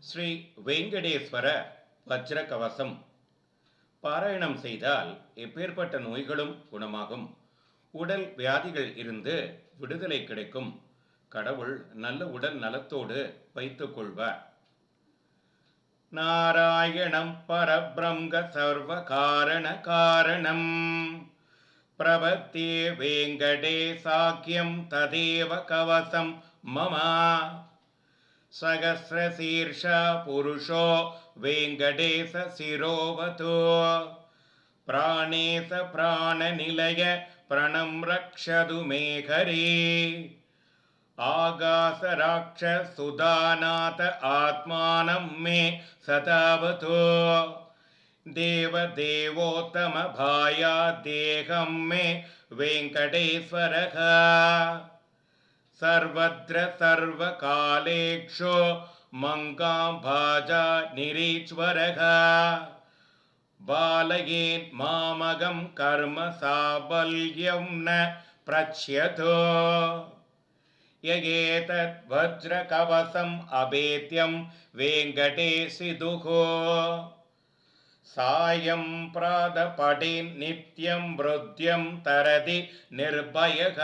ஸ்ரீ வெங்கடேஸ்வர வஜ்ர கவசம் பாராயணம் செய்தால் எப்பேற்பட்ட நோய்களும் குணமாகும். உடல் வியாதிகள் இருந்து விடுதலை கிடைக்கும். கடவுள் நல்ல உடல் நலத்தோடு வைத்துக் கொள்வார். நாராயணம் பரபிரங்க சர்வ காரண காரணம். பிரபத்தே வேங்கடேசாக்கியம் ததேவ கவசம் மமா. सहस्रशीर्ष पुरुषो वेङ्कटेशशिरोवतो प्राणेश प्राणनिलय प्रणं रक्षतु मे हरे आगासराक्षसुधानाथ आत्मानं मे सतावतो देवदेवोत्तमभाया देहं मे वेङ्कटेश्वरः सर्वत्र सर्वकालेक्षो मङ्गां भाजा निरीश्वरः। बालयेन् मामगं कर्म साबल्यं न प्रच्यतो यगेतत् वज्रकवसम् अभेद्यं वेङ्कटेशिदुः। सायं प्रातपठेन् नित्यं मृद्यं तरति निर्भयः